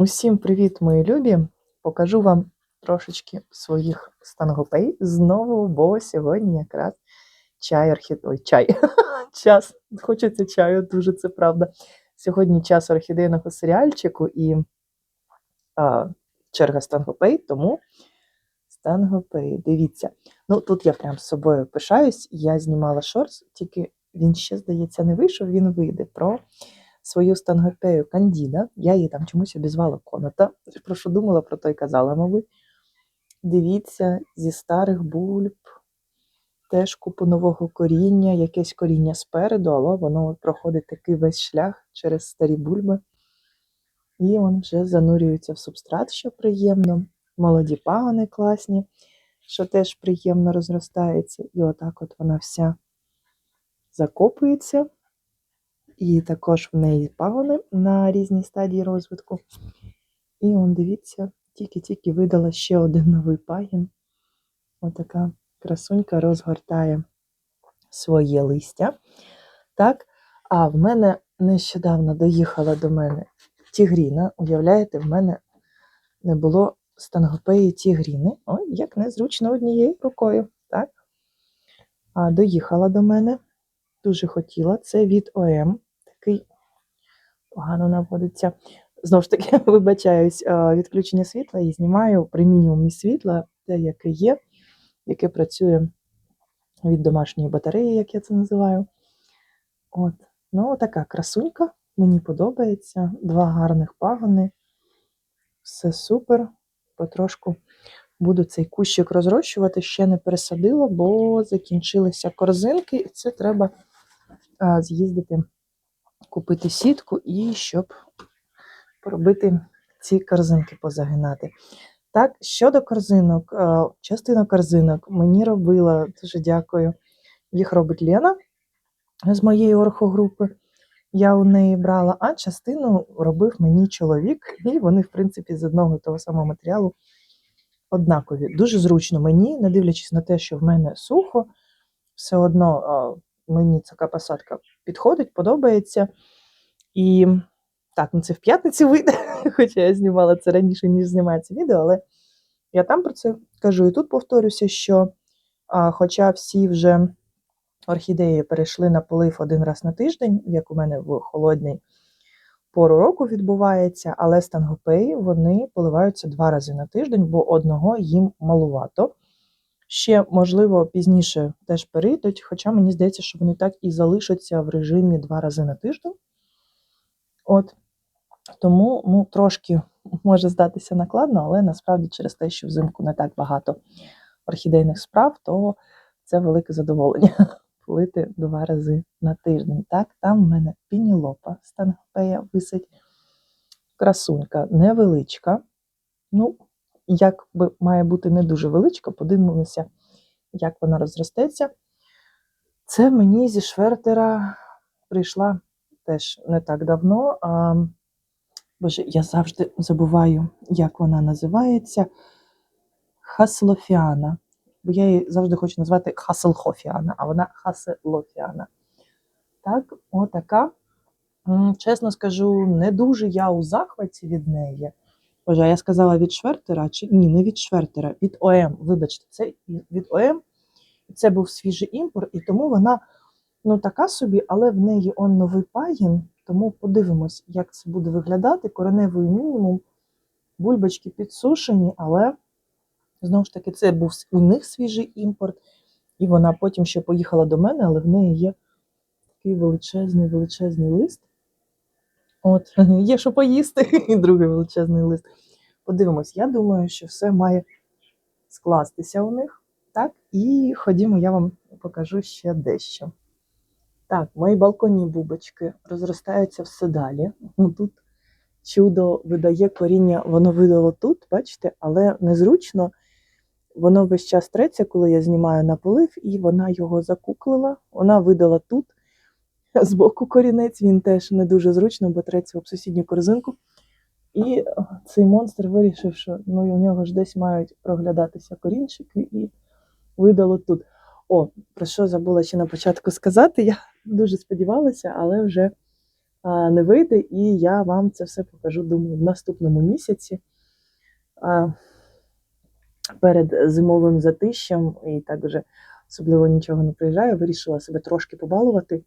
Усім привіт, мої любі! Покажу вам трошечки своїх стангопей знову, бо сьогодні якраз чай орхід... Ой, чай. час. Хочеться чаю, дуже це правда. Сьогодні час орхідейного серіальчику і а, черга стангопей, тому стангопей, дивіться. Ну, тут я прям з собою пишаюсь. Я знімала шорс, тільки він ще, здається, не вийшов, він вийде про свою стангопею Кандіда. Я її там чомусь обізвала коната. Про що думала, про то й казала, мабуть. Дивіться, зі старих бульб, теж купу нового коріння, якесь коріння спереду, але воно проходить такий весь шлях через старі бульби. І він вже занурюється в субстрат, що приємно. Молоді пагони класні, що теж приємно розростається. І отак от вона вся закопується. І також в неї пагони на різній стадії розвитку. І он, дивіться, тільки-тільки видала ще один новий пагін. Отака красунька розгортає своє листя. Так, а в мене нещодавно доїхала до мене тігріна. Уявляєте, в мене не було стангопеї тігріни. Ой, як незручно однією рукою. Так? А доїхала до мене. Дуже хотіла. Це від ОМ. Такий погано наводиться. Знову ж таки, вибачаюсь, відключення світла і знімаю при мінімумі світла, те, яке є, яке працює від домашньої батареї, як я це називаю. От. Ну, така красунька, мені подобається. Два гарних пагони. Все супер. Потрошку буду цей кущик розрощувати. Ще не пересадила, бо закінчилися корзинки, і це треба а, з'їздити, купити сітку і щоб поробити ці корзинки позагинати. Так, щодо корзинок, е, частина корзинок мені робила, дуже дякую. Їх робить Лена з моєї орхогрупи. Я у неї брала, а частину робив мені чоловік, і вони, в принципі, з одного і того самого матеріалу однакові. Дуже зручно мені, не дивлячись на те, що в мене сухо, все одно е, мені така посадка підходить, подобається. І так, ну це в п'ятниці вийде, хоча я знімала це раніше, ніж знімається відео, але я там про це кажу. І тут повторюся, що а, хоча всі вже орхідеї перейшли на полив один раз на тиждень, як у мене в холодний пору року відбувається, але стангопеї вони поливаються два рази на тиждень, бо одного їм малувато. Ще, можливо, пізніше теж перейдуть, хоча мені здається, що вони так і залишаться в режимі два рази на тиждень. От. Тому ну, трошки може здатися накладно, але насправді через те, що взимку не так багато орхідейних справ, то це велике задоволення полити два рази на тиждень. Так, там в мене пінілопа стангопея висить. Красунька невеличка. Ну, як би має бути не дуже величка, подивимося, як вона розростеться. Це мені зі швертера прийшла теж не так давно. А, Боже, я завжди забуваю, як вона називається. Хаслофіана. Бо я її завжди хочу назвати Хаселхофіана, а вона Хаселофіана. Так, отака. Чесно скажу, не дуже я у захваті від неї. Боже, я сказала від Швертера, чи ні, не від Швертера, від ОМ. Вибачте, це від ОМ. Це був свіжий імпорт, і тому вона ну така собі, але в неї он новий пагін. Тому подивимось, як це буде виглядати. Кореневий мінімум, бульбочки підсушені, але знову ж таки, це був у них свіжий імпорт, і вона потім ще поїхала до мене, але в неї є такий величезний величезний лист. От, є що поїсти, і другий величезний лист. Подивимось, я думаю, що все має скластися у них. Так, і ходімо, я вам покажу ще дещо. Так, мої балконні бубочки розростаються все далі. Ну, Тут чудо видає коріння, воно видало тут, бачите, але незручно. Воно весь час треться, коли я знімаю на полив, і вона його закуклила. Вона видала тут. З боку корінець він теж не дуже зручно, бо треться об сусідню корзинку. І цей монстр вирішив, що ну, у нього ж десь мають проглядатися корінчики, і видало тут. О, про що забула ще на початку сказати. Я дуже сподівалася, але вже а, не вийде, і я вам це все покажу, думаю, в наступному місяці. А, перед зимовим затищем, і так вже особливо нічого не приїжджаю, вирішила себе трошки побалувати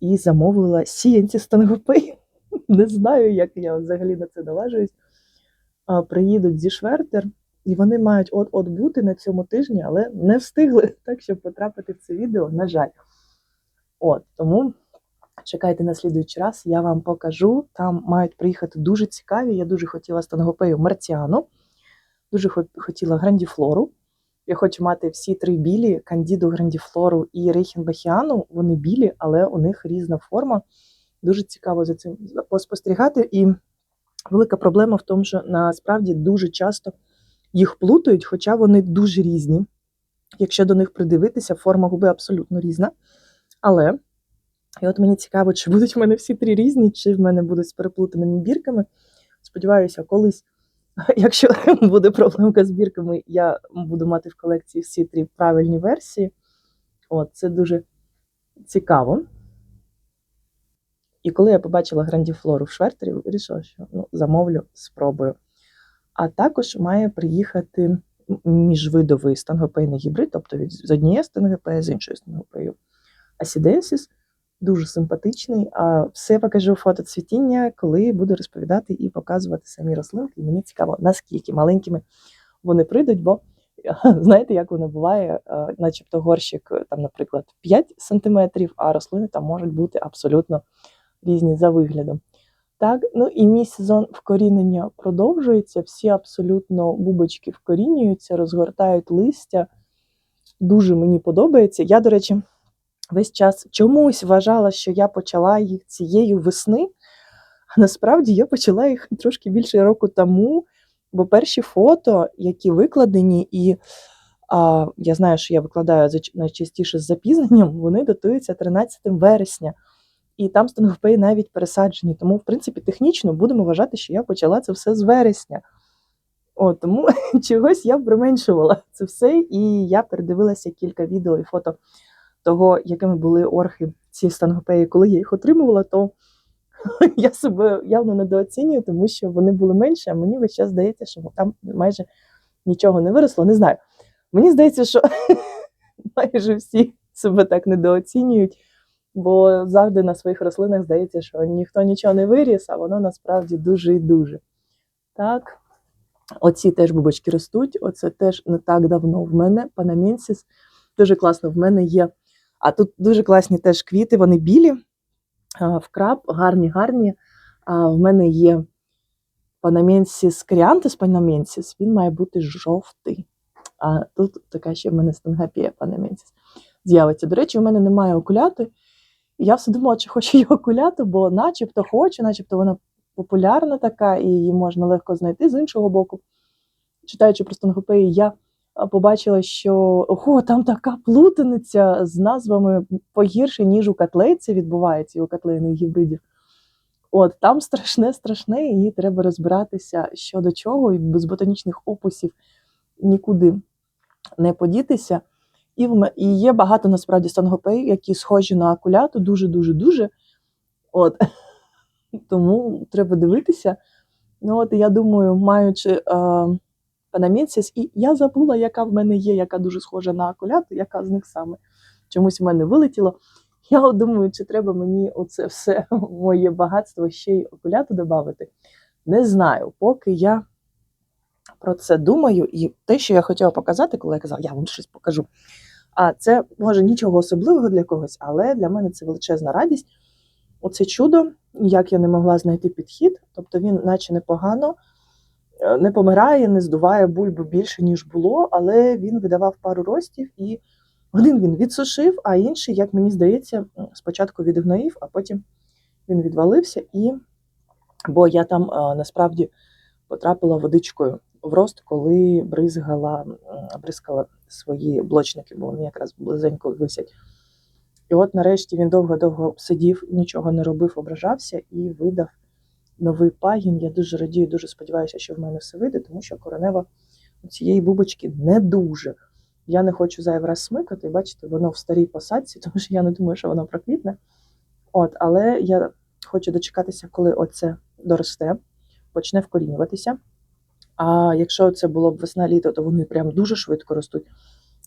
і замовила сіянці стангопи. Не знаю, як я взагалі на це наважуюсь. Приїдуть зі Швертер, і вони мають от-от бути на цьому тижні, але не встигли так, щоб потрапити в це відео, на жаль. От, тому чекайте на слідуючий раз, я вам покажу. Там мають приїхати дуже цікаві. Я дуже хотіла стангопею Марціану, дуже хотіла грандіфлору. Я хочу мати всі три білі: Кандіду, Грандіфлору і Рейхенбахіану. Вони білі, але у них різна форма. Дуже цікаво за цим поспостерігати. І велика проблема в тому, що насправді дуже часто їх плутають, хоча вони дуже різні. Якщо до них придивитися, форма губи абсолютно різна. Але і от мені цікаво, чи будуть в мене всі три різні, чи в мене будуть з переплутаними бірками. Сподіваюся, колись, якщо буде проблемка з бірками, я буду мати в колекції всі три правильні версії. От, це дуже цікаво. І коли я побачила грандіфлору в Швертері, вирішила, що ну, замовлю, спробую. А також має приїхати міжвидовий стангопейний гібрид, тобто від з однієї стангопеї, з іншої стангопею. Асіденсіс дуже симпатичний. А все покажу фото цвітіння, коли буду розповідати і показувати самі рослинки. Мені цікаво, наскільки маленькими вони прийдуть, бо знаєте, як воно буває, е, начебто горщик, е, там, наприклад, 5 см, а рослини там можуть бути абсолютно різні за виглядом. Так, ну і мій сезон вкорінення продовжується. Всі абсолютно бубочки вкорінюються, розгортають листя. Дуже мені подобається. Я, до речі, весь час чомусь вважала, що я почала їх цієї весни. А насправді я почала їх трошки більше року тому, бо перші фото, які викладені, і а, я знаю, що я викладаю найчастіше з запізненням, вони датуються 13 вересня. І там стенгопеї навіть пересаджені. Тому, в принципі, технічно будемо вважати, що я почала це все з вересня. О, тому чогось я применшувала це все, і я передивилася кілька відео і фото того, якими були орхи ці стангопеї, коли я їх отримувала, то я себе явно недооцінюю, тому що вони були менші, а мені весь час здається, що там майже нічого не виросло. Не знаю. Мені здається, що майже всі себе так недооцінюють, бо завжди на своїх рослинах здається, що ніхто нічого не виріс, а воно насправді дуже і дуже. Так. Оці теж бубочки ростуть. Оце теж не так давно в мене. Панамінсіс. Дуже класно. В мене є. А тут дуже класні теж квіти, вони білі, а, вкраб, гарні, гарні. А в мене є Панамінсіс Кріантис Панамінсіс, він має бути жовтий. А тут така ще в мене стенгапія Панамінсіс з'явиться. До речі, у мене немає окуляти. Я все думала, чи хочу її окуляти, бо начебто хочу, начебто вона популярна така, і її можна легко знайти з іншого боку. Читаючи про стенгопеї, я побачила, що ого, там така плутаниця з назвами погірше, ніж у котлейці відбувається і у котлейних гібридів. От там страшне, страшне, і треба розбиратися що до чого, і без ботанічних описів нікуди не подітися. І, і є багато насправді стангопей, які схожі на акуляту, дуже-дуже дуже. От. Тому треба дивитися. Ну, от я думаю, маючи е, панамінсіс, і я забула, яка в мене є, яка дуже схожа на акуляту, яка з них саме чомусь в мене вилетіло. Я думаю, чи треба мені оце все моє багатство ще й окуляту додати. Не знаю, поки я про це думаю, і те, що я хотіла показати, коли я казала, я вам щось покажу. А це може нічого особливого для когось, але для мене це величезна радість. Оце чудо, як я не могла знайти підхід, тобто він, наче непогано, не помирає, не здуває бульбу більше, ніж було, але він видавав пару ростів, і один він відсушив, а інший, як мені здається, спочатку відгноїв, а потім він відвалився. І бо я там е, насправді потрапила водичкою в рост, коли бризгала, бризкала свої блочники, бо вони якраз близенько висять. І от нарешті він довго-довго сидів, нічого не робив, ображався і видав новий пагін. Я дуже радію, дуже сподіваюся, що в мене все вийде, тому що коренева у цієї бубочки не дуже. Я не хочу зайвий раз смикати, бачите, воно в старій посадці, тому що я не думаю, що воно проквітне. От, але я хочу дочекатися, коли оце доросте, почне вкорінюватися. А якщо це було б весна-літо, то вони прям дуже швидко ростуть.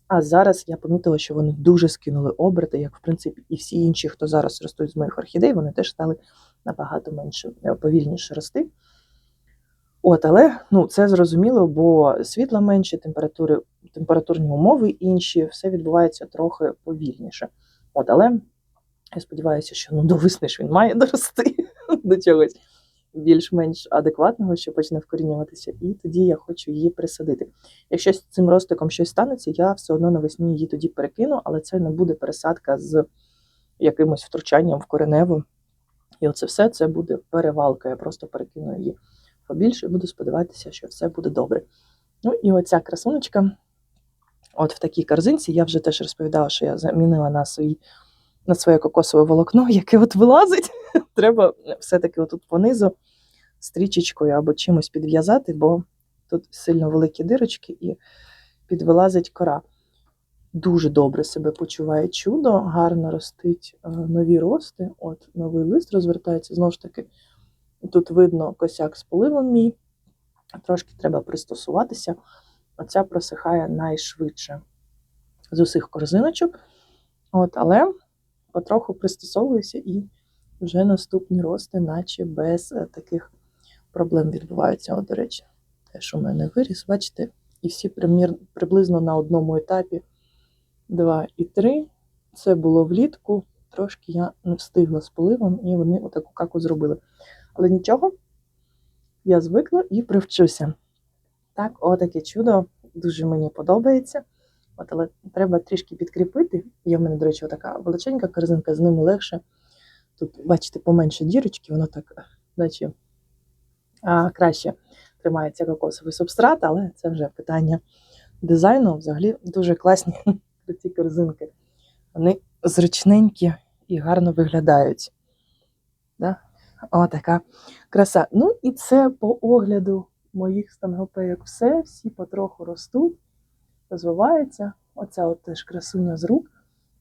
А зараз я помітила, що вони дуже скинули оберти, як в принципі і всі інші, хто зараз ростуть з моїх орхідей, вони теж стали набагато менше е, повільніше рости. От, але ну, це зрозуміло, бо світла менше, температури, температурні умови інші, все відбувається трохи повільніше. От, але я сподіваюся, що ну, до весни ж він має дорости до чогось більш-менш адекватного, що почне вкорінюватися, і тоді я хочу її присадити. Якщо з цим ростиком щось станеться, я все одно навесні її тоді перекину, але це не буде пересадка з якимось втручанням в кореневу. І оце все це буде перевалка. Я просто перекину її побільше і буду сподіватися, що все буде добре. Ну і оця красуночка, от в такій корзинці, я вже теж розповідала, що я замінила на свій. На своє кокосове волокно, яке от вилазить, треба все-таки отут понизу стрічечкою або чимось підв'язати, бо тут сильно великі дирочки і підвилазить кора. Дуже добре себе почуває чудо, гарно ростить е, нові рости. От новий лист розвертається. Знову ж таки, тут видно косяк з поливом мій. Трошки треба пристосуватися. Оця просихає найшвидше з усіх корзиночок. От, але потроху пристосовуюся і вже наступні рости, наче без е, таких проблем відбуваються. От, до речі, теж у мене виріс, бачите, і всі примір, приблизно на одному етапі 2 і 3. Це було влітку, трошки я не встигла з поливом, і вони отаку каку зробили. Але нічого, я звикла і привчуся. Так, отаке чудо дуже мені подобається. От, але треба трішки підкріпити. Є в мене, до речі, така величенька корзинка, з ними легше. Тут, бачите, поменше дірочки, воно так, наче краще тримається кокосовий субстрат, але це вже питання дизайну. Взагалі дуже класні ці корзинки. Вони зручненькі і гарно виглядають. Да? О, така краса. Ну, і це по огляду моїх стангопейок все. Всі потроху ростуть, розвиваються. Оця от теж красуня з рук,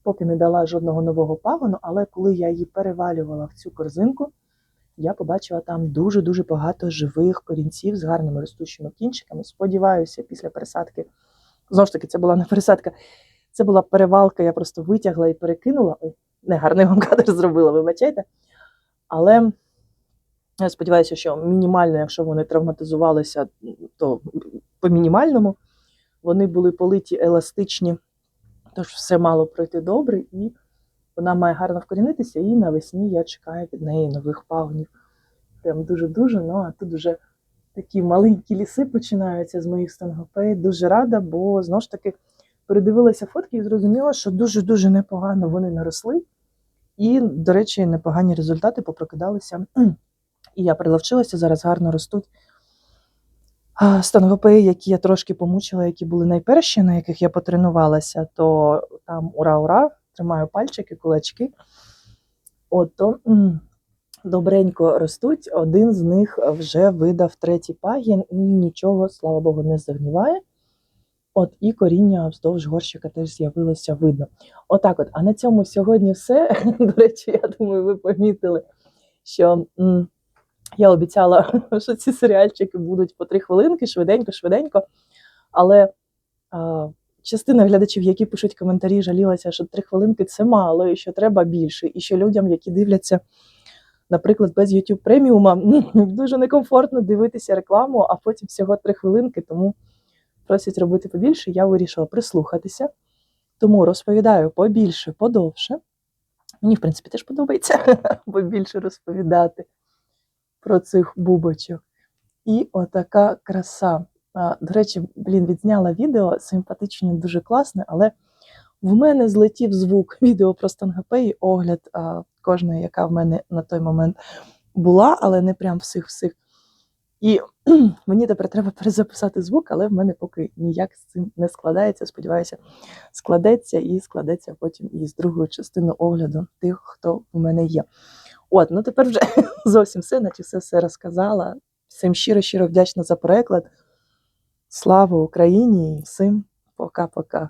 поки не дала жодного нового пагону, але коли я її перевалювала в цю корзинку, я побачила там дуже-дуже багато живих корінців з гарними ростучими кінчиками. Сподіваюся, після пересадки. Знову ж таки, це була не пересадка, це була перевалка, я просто витягла і перекинула. Ой, негарний вам кадр зробила, вибачайте. Але я сподіваюся, що мінімально, якщо вони травматизувалися, то по мінімальному вони були политі еластичні, тож все мало пройти добре, і вона має гарно вкорінитися, і навесні я чекаю від неї нових пагонів. Прям дуже-дуже. Ну а тут вже такі маленькі ліси починаються з моїх стангопей. Дуже рада, бо знову ж таки передивилася фотки і зрозуміла, що дуже-дуже непогано вони наросли. І, до речі, непогані результати попрокидалися. І я приловчилася, зараз гарно ростуть а, стангопеї, які я трошки помучила, які були найперші, на яких я потренувалася, то там ура-ура, тримаю пальчики, кулачки. От то добренько ростуть. Один з них вже видав третій пагін і нічого, слава Богу, не загніває. От і коріння вздовж горщика теж з'явилося видно. Отак от. А на цьому сьогодні все. До речі, я думаю, ви помітили, що м, я обіцяла, що ці серіальчики будуть по три хвилинки, швиденько, швиденько. Але а, частина глядачів, які пишуть коментарі, жалілася, що три хвилинки це мало, і що треба більше. І що людям, які дивляться, наприклад, без YouTube преміума, дуже некомфортно дивитися рекламу, а потім всього три хвилинки, тому просять робити побільше. Я вирішила прислухатися. Тому розповідаю побільше, подовше. Мені, в принципі, теж подобається побільше розповідати про цих бубочок. І отака краса. До речі, блін, відзняла відео симпатичне, дуже класне, але в мене злетів звук відео про стангапеї, огляд кожної, яка в мене на той момент була, але не прям всіх-всіх. І мені тепер треба перезаписати звук, але в мене поки ніяк з цим не складається. Сподіваюся, складеться і складеться потім і з другою частиною огляду тих, хто в мене є. От, ну тепер вже зовсім все, наче все все розказала. Всім щиро-щиро вдячна за переклад. Слава Україні і всім пока-пока.